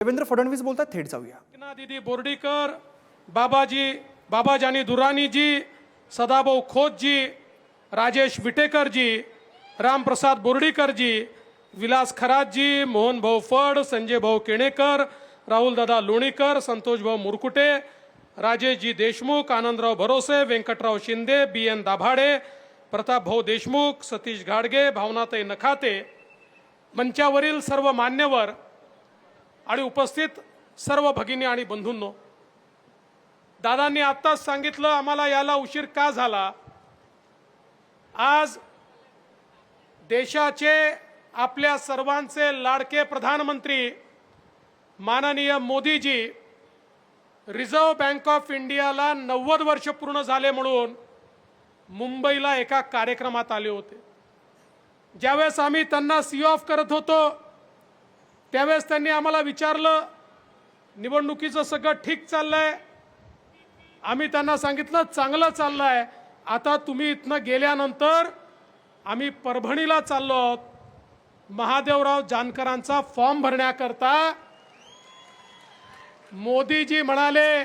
देवेंद्र फडणवीस बोलतात थेट जाऊया. दिदी बोर्डीकर बाबाजी बाबाजानी दुरानीजी सदाभाऊ खोतजी राजेश विटेकरजी रामप्रसाद बोर्डीकरजी विलास खरातजी मोहन भाऊ फड संजय भाऊ केणेकर राहुलदादा लोणीकर संतोषभाऊ मुरकुटे राजेशजी देशमुख आनंदराव भरोसे व्यंकटराव शिंदे बी एन दाभाडे प्रतापभाऊ देशमुख सतीश घाडगे भावनाताई नखाते. मंचावरील सर्व मान्यवर आणि उपस्थित सर्व भगिनी आणि बंधूंनो दादांनी आत्ताच सांगितलं आम्हाला याला उशीर का झाला? आज देशाचे आपल्या सर्वांचे लाडके प्रधानमंत्री माननीय मोदीजी रिझर्व्ह बँक ऑफ इंडियाला नव्वद वर्ष पूर्ण झाले म्हणून मुंबईला एका कार्यक्रमात आले होते. ज्यावेळेस आम्ही त्यांना सी ऑफ करत होतो त्यावेळेस त्यांनी आम्हाला विचारलं निवडणुकीचं सगळं ठीक चाललंय? आम्ही त्यांना सांगितलं चांगलं चाललंय. आता तुम्ही इथनं गेल्यानंतर आम्ही परभणीला चाललो आहोत. महादेवराव जानकरांचा फॉर्म भरण्याकरता. मोदीजी म्हणाले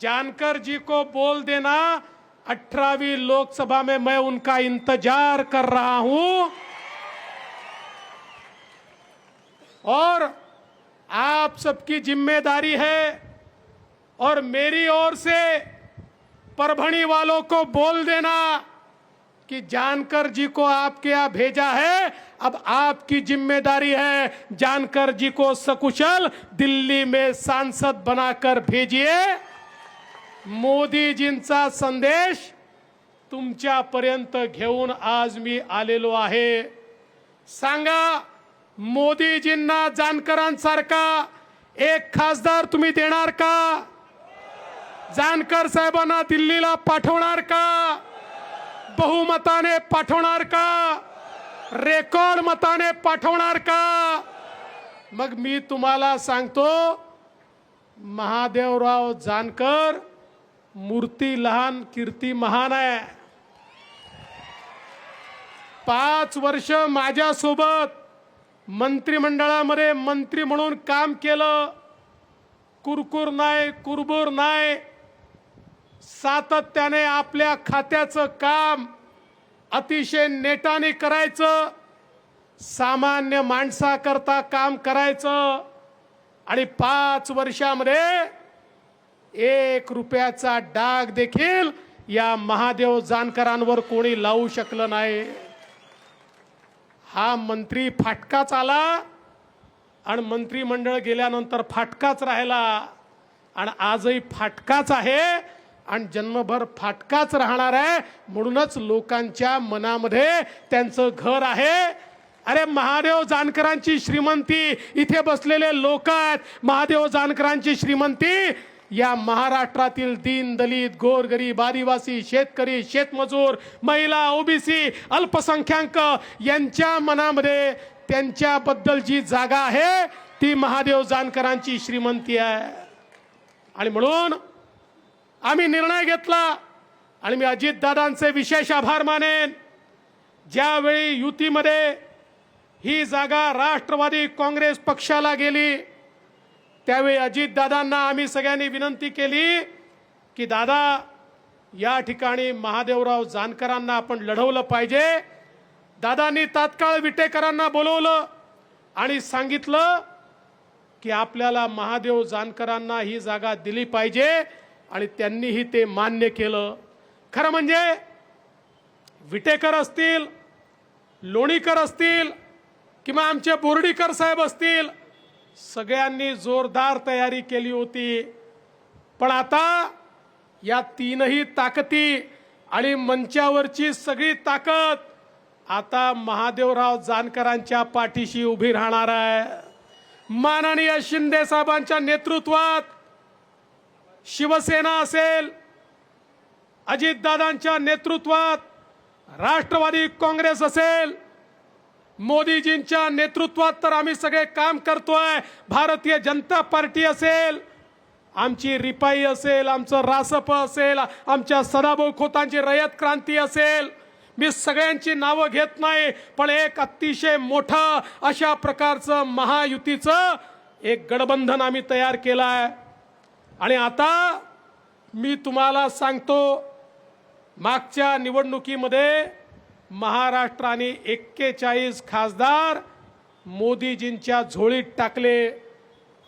जानकर जी को बोल देना अठरावी लोकसभा में मैं उनका इंतजार कर रहा हूं. और आप सबकी ज़िम्मेदारी है और मेरी ओर से परभणी वालों को बोल देना कि जानकर जी को आपके यहाँ भेजा है, अब आपकी ज़िम्मेदारी है जानकर जी को सकुशल दिल्ली में सांसद बनाकर भेजिए। मोदी मोदीजींचा संदेश तुमच्यापर्यंत घेऊन आज मी आलेलो आहे। सांगा मोदीजींना जानकरांसारखा एक खासदार तुम्ही देणार का? जानकर साहेबांना दिल्लीला पाठवणार का? बहुमताने पाठवणार का? रेकॉर्ड मताने पाठवणार का? मग मी तुम्हाला सांगतो महादेवराव जानकर मूर्ती लहान कीर्ती महान आहे. पाच वर्ष माझ्यासोबत मंत्रिमंडळामध्ये मंत्री म्हणून काम केलं. कुरकुर नाही कुरबुर नाही. सातत्याने आपल्या खात्याचं काम अतिशय नेटाने करायचं. सामान्य माणसाकरता काम करायचं. आणि पाच वर्षामध्ये एक रुपयाचा डाग देखील या महादेव जानकरांवर कोणी लावू शकलं नाही. हा मंत्री फाटकाच आला आणि मंत्रिमंडळ गेल्यानंतर फाटकाच राहिला. आणि आजही फाटकाच आहे आणि जन्मभर फाटकाच राहणार आहे. म्हणूनच लोकांच्या मनामध्ये त्यांचं घर आहे. अरे महादेव जानकरांची श्रीमंती इथे बसलेले लोक आहेत. महादेव जानकरांची श्रीमंती या महाराष्ट्रातील दीन दलित गोरगरीब आदिवासी शेतकरी शेतमजूर महिला ओबीसी अल्पसंख्याक यांच्या मनामध्ये त्यांच्याबद्दल जी जागा आहे ती महादेव जानकरांची श्रीमंती आहे. आणि म्हणून आम्ही निर्णय घेतला आणि मी अजितदादांचे विशेष आभार मानेन. ज्यावेळी युतीमध्ये ही जागा राष्ट्रवादी काँग्रेस पक्षाला गेली त्यावेळी अजितदादांना आम्ही सगळ्यांनी विनंती केली की दादा या ठिकाणी महादेवराव जानकरांना आपण लढवलं पाहिजे. दादांनी तात्काळ विटेकरांना बोलवलं आणि सांगितलं की आपल्याला महादेव जानकरांना ही जागा दिली पाहिजे आणि त्यांनीही ते मान्य केलं. खरं म्हणजे विटेकर असतील लोणीकर असतील किंवा आमचे बोर्डीकर साहेब असतील सगळ्यांनी जोरदार तयारी केली होती. पण आता या तीनही ताकदी आणि मंचावरची सगळी ताकद आता महादेवराव जानकरांच्या पाठीशी उभी राहणार आहे. माननीय शिंदे साहेबांच्या नेतृत्वात शिवसेना असेल अजितदादांच्या नेतृत्वात राष्ट्रवादी काँग्रेस असेल मोदीजींच्या नेतृत्वात तर आम्ही सगळे काम करतोय. भारतीय जनता पार्टी असेल आमची रिपाई असेल आमचं रासप असेल आमच्या सदाभाऊ खोतांची रयत क्रांती असेल. मी सगळ्यांची नावं घेत नाही पण एक अतिशय मोठं अशा प्रकारचं महायुतीचं एक गडबंधन आम्ही तयार केलं आहे. आणि आता मी तुम्हाला सांगतो मागच्या निवडणुकीमध्ये महाराष्ट्राने एक्केचाळीस खासदार मोदीजींच्या झोळीत टाकले.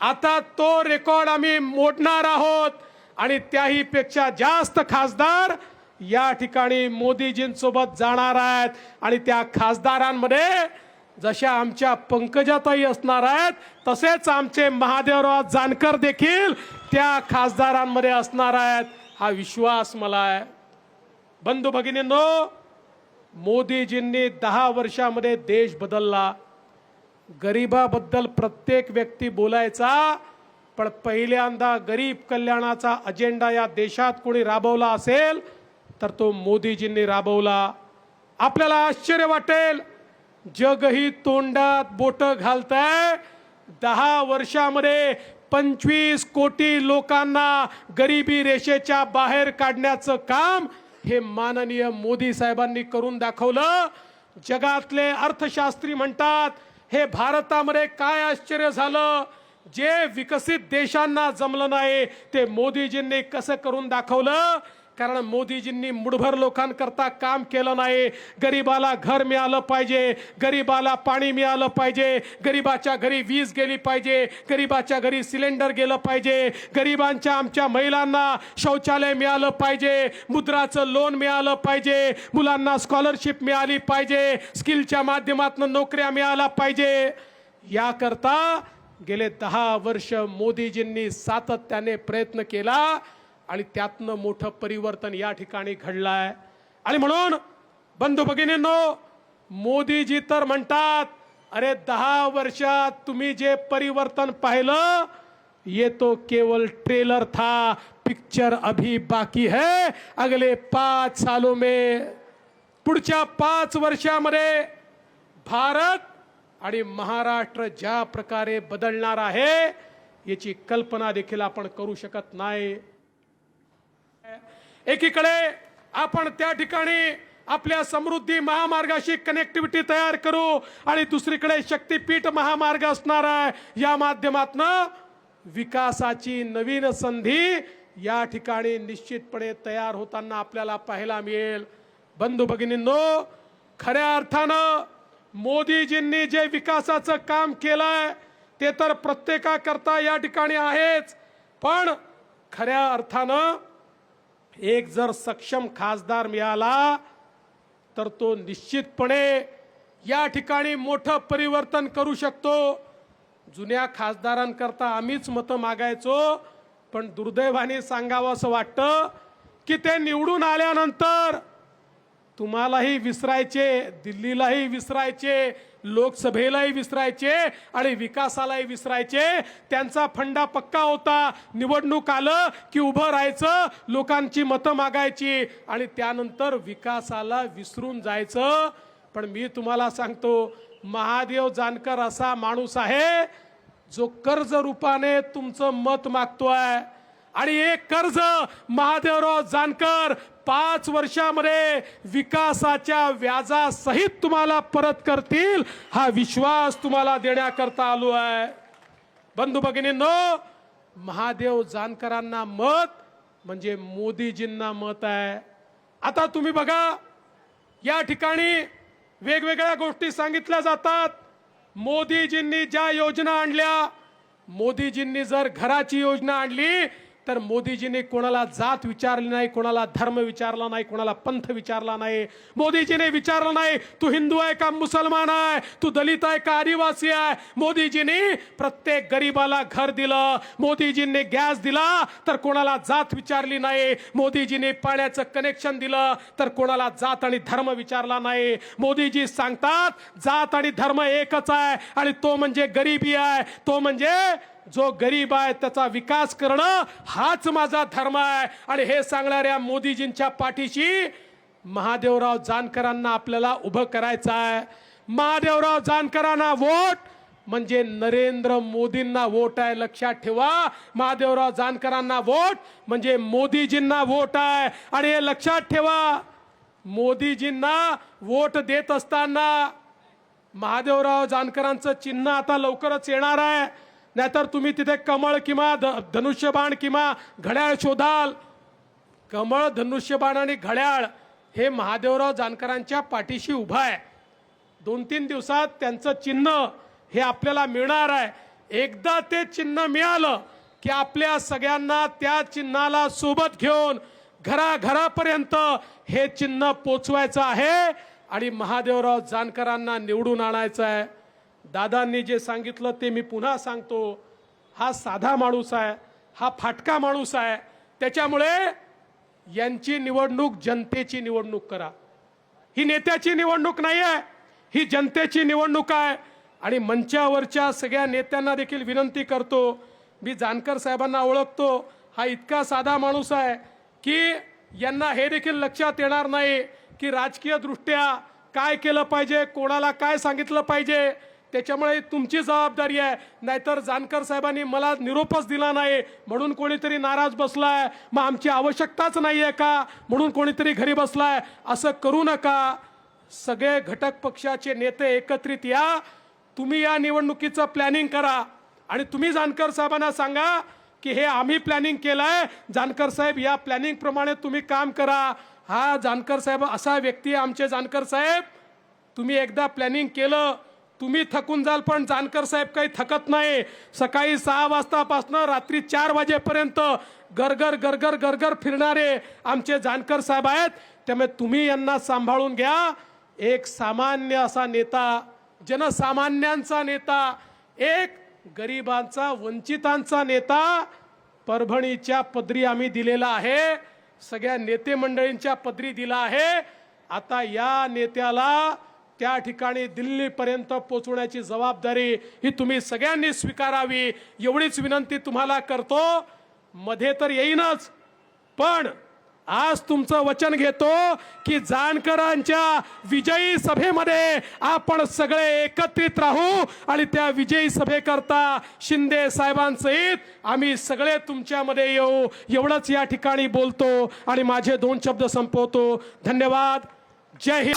आता तो रेकॉर्ड आम्ही मोडणार आहोत आणि त्याही पेक्षा जास्त खासदार या ठिकाणी मोदीजींसोबत जाणार आहेत. आणि त्या खासदारांमध्ये जशा आमच्या पंकजाताई असणार आहेत तसेच आमचे महादेवराव जानकर देखील त्या खासदारांमध्ये असणार आहेत. हा विश्वास मला आहे. बंधू भगिनींनो मोदीजींनी दहा वर्षामध्ये देश बदलला. गरिबाबद्दल प्रत्येक व्यक्ती बोलायचा पण पहिल्यांदा गरीब कल्याणाचा अजेंडा या देशात कोणी राबवला असेल तर तो मोदीजींनी राबवला. आपल्याला आश्चर्य वाटेल जगही तोंडात बोट घालतंय. दहा वर्षामध्ये पंचवीस कोटी लोकांना गरिबी रेषेच्या बाहेर काढण्याचं काम हे माननीय मोदी साहेबांनी करून दाखवलं. जगातले अर्थशास्त्री म्हणतात हे भारतामध्ये काय आश्चर्य झालं? जे विकसित देशांना जमलं नाही ते मोदीजींनी कसं करून दाखवलं? कारण मोदीजींनी मुठभर लोकांकरता काम केलं नाही. गरिबाला घर मिळालं पाहिजे. गरिबाला पाणी मिळालं पाहिजे. गरिबाच्या घरी वीज गेली पाहिजे. गरिबाच्या घरी सिलेंडर गेलं पाहिजे. गरिबांच्या आमच्या महिलांना शौचालय मिळालं पाहिजे. मुद्राचं लोन मिळालं पाहिजे. मुलांना स्कॉलरशिप मिळाली पाहिजे. स्किलच्या माध्यमातून नोकऱ्या मिळाल्या पाहिजे. याकरता गेले दहा वर्ष मोदीजींनी सातत्याने प्रयत्न केला. आणि त्यातनं मोठं परिवर्तन या ठिकाणी घडलं आहे आणि म्हणून बंधू भगिनींनो मोदीजी तर म्हणतात अरे दहा वर्षात तुम्ही जे परिवर्तन पाहिलं ये तो केवल ट्रेलर था पिक्चर अभी बाकी है. अगले पाच सालों में पुढच्या पाच वर्षामध्ये भारत आणि महाराष्ट्र ज्या प्रकारे बदलणार आहे याची कल्पना देखील आपण करू शकत नाही. एकीकडे आपण त्या ठिकाणी आपल्या समृद्धी महामार्गाशी कनेक्टिव्हिटी तयार करू आणि दुसरीकडे शक्तीपीठ महामार्ग असणार आहे. या माध्यमातनं विकासाची नवीन संधी या ठिकाणी निश्चितपणे तयार होताना आपल्याला पाहायला मिळेल. बंधू भगिनींनो खऱ्या अर्थानं मोदीजींनी जे विकासाचं काम केलंय ते तर प्रत्येकाकरता या ठिकाणी आहेच. पण खऱ्या अर्थानं एक जर सक्षम खासदार मिळाला तर तो निश्चितपणे या ठिकाणी मोठं परिवर्तन करू शकतो. जुन्या खासदारांकरता आम्हीच मतं मागायचो पण दुर्दैवाने सांगावं असं वाटतं की ते निवडून आल्यानंतर तुम्हालाही विसरायचे दिल्लीलाही विसरायचे लोकसभेलाही विसरायचे आणि विकासालाही विसरायचे. त्यांचा फंडा पक्का होता. निवडणूक आलं की उभं राहायचं लोकांची मतं मागायची आणि त्यानंतर विकासाला विसरून जायचं. पण मी तुम्हाला सांगतो महादेव जानकर असा माणूस आहे जो कर्ज रूपाने तुमचं मत मागतोय. आणि एक कर्ज महादेवराव जानकर पाच वर्षामध्ये विकासाच्या व्याजासहित तुम्हाला परत करतील. हा विश्वास तुम्हाला देण्याकरता आलो आहे. बंधू भगिनींनो महादेव जानकरांना मत म्हणजे मोदीजींना मत आहे. आता तुम्ही बघा या ठिकाणी वेगवेगळ्या गोष्टी सांगितल्या जातात. मोदीजींनी ज्या योजना आणल्या मोदीजींनी जर घराची योजना आणली तर मोदीजींनी कोणाला जात विचारली नाही कोणाला धर्म विचारला नाही कोणाला पंथ विचारला नाही. मोदीजीने विचारलं नाही तू हिंदू आहे का मुसलमान आहे? तू दलित आहे का आदिवासी आहे? मोदीजींनी प्रत्येक गरीबाला घर दिलं. मोदीजींनी गॅस दिला तर कोणाला जात विचारली नाही. मोदीजींनी पाण्याचं कनेक्शन दिलं तर कोणाला जात आणि धर्म विचारला नाही. मोदीजी सांगतात जात आणि धर्म एकच आहे आणि तो म्हणजे गरिबी आहे. तो म्हणजे जो गरीब आहे त्याचा विकास करणं हाच माझा धर्म आहे. आणि हे सांगणाऱ्या मोदीजींच्या पाठीशी महादेवराव जानकरांना आपल्याला उभं करायचं आहे. महादेवराव जानकरांना वोट म्हणजे नरेंद्र मोदींना वोट आहे लक्षात ठेवा. महादेवराव जानकरांना वोट म्हणजे मोदीजींना वोट आहे. आणि हे लक्षात ठेवा मोदीजींना वोट देत असताना महादेवराव जानकरांचं चिन्ह आता लवकरच येणार आहे. नाहीतर तुम्ही तिथे कमळ किंवा ध- धनुष्यबाण किंवा घड्याळ शोधाल. कमळ धनुष्यबाण आणि घड्याळ हे महादेवराव जानकरांच्या पाठीशी उभा आहे. दोन तीन दिवसात त्यांचं चिन्ह हे आपल्याला मिळणार आहे. एकदा ते चिन्ह मिळालं की आपल्या सगळ्यांना त्या चिन्हाला सोबत घेऊन घराघरापर्यंत हे चिन्ह पोचवायचं आहे आणि महादेवराव जानकरांना निवडून आणायचं आहे. दादांनी जे सांगितलं ते मी पुन्हा सांगतो. हा साधा माणूस आहे हा फाटका माणूस आहे. त्याच्यामुळे यांची निवडणूक जनतेची निवडणूक करा. ही नेत्याची निवडणूक नाही आहे ही जनतेची निवडणूक आहे. आणि मंचावरच्या सगळ्या नेत्यांना देखील विनंती करतो. मी जानकर साहेबांना ओळखतो. हा इतका साधा माणूस आहे की यांना हे देखील लक्षात येणार नाही की राजकीयदृष्ट्या काय केलं पाहिजे कोणाला काय सांगितलं पाहिजे. त्याच्यामुळे तुमची जबाबदारी आहे. नाहीतर जानकर साहेबांनी मला निरोपच दिला नाही. म्हणून कोणीतरी नाराज बसलाय. मग आमची आवश्यकताच नाही आहे का? म्हणून कोणीतरी घरी बसलाय. असं करू नका. सगळे घटक पक्षाचे नेते एकत्रित या. तुम्ही या निवडणुकीचं प्लॅनिंग करा. आणि तुम्ही जानकर साहेबांना सांगा की हे आम्ही प्लॅनिंग केलंय. जानकर साहेब या प्लॅनिंग प्रमाणे तुम्ही काम करा. हा जानकर साहेब असा व्यक्ती आहे आमचे जानकर साहेब. तुम्ही एकदा प्लॅनिंग केलं तुम्ही थकून जाल पण जानकर साहेब काही थकत नाही. सकाळी सहा वाजतापासनं रात्री चार वाजेपर्यंत गरगर गरगर गरगर फिरणारे आमचे जानकर साहेब आहेत. त्यामुळे तुम्ही यांना सांभाळून घ्या. एक सामान्य असा नेता जनसामान्यांचा नेता एक गरिबांचा वंचितांचा नेता परभणीच्या पदरी आम्ही दिलेला आहे. सगळ्या नेते मंडळींच्या पदरी दिला आहे. आता या नेत्याला त्या ठिकाणी दिल्लीपर्यंत पोचवण्याची जबाबदारी ही तुम्ही सगळ्यांनी स्वीकारावी. एवढीच विनंती तुम्हाला करतो. मध्ये तर येईनच. पण आज तुमचं वचन घेतो की जानकरांच्या विजयी सभेमध्ये आपण सगळे एकत्रित राहू आणि त्या विजयी सभेकरता शिंदे साहेबांसहित आम्ही सगळे तुमच्यामध्ये येऊ. एवढंच या ठिकाणी बोलतो आणि माझे दोन शब्द संपवतो. धन्यवाद. जय हिंद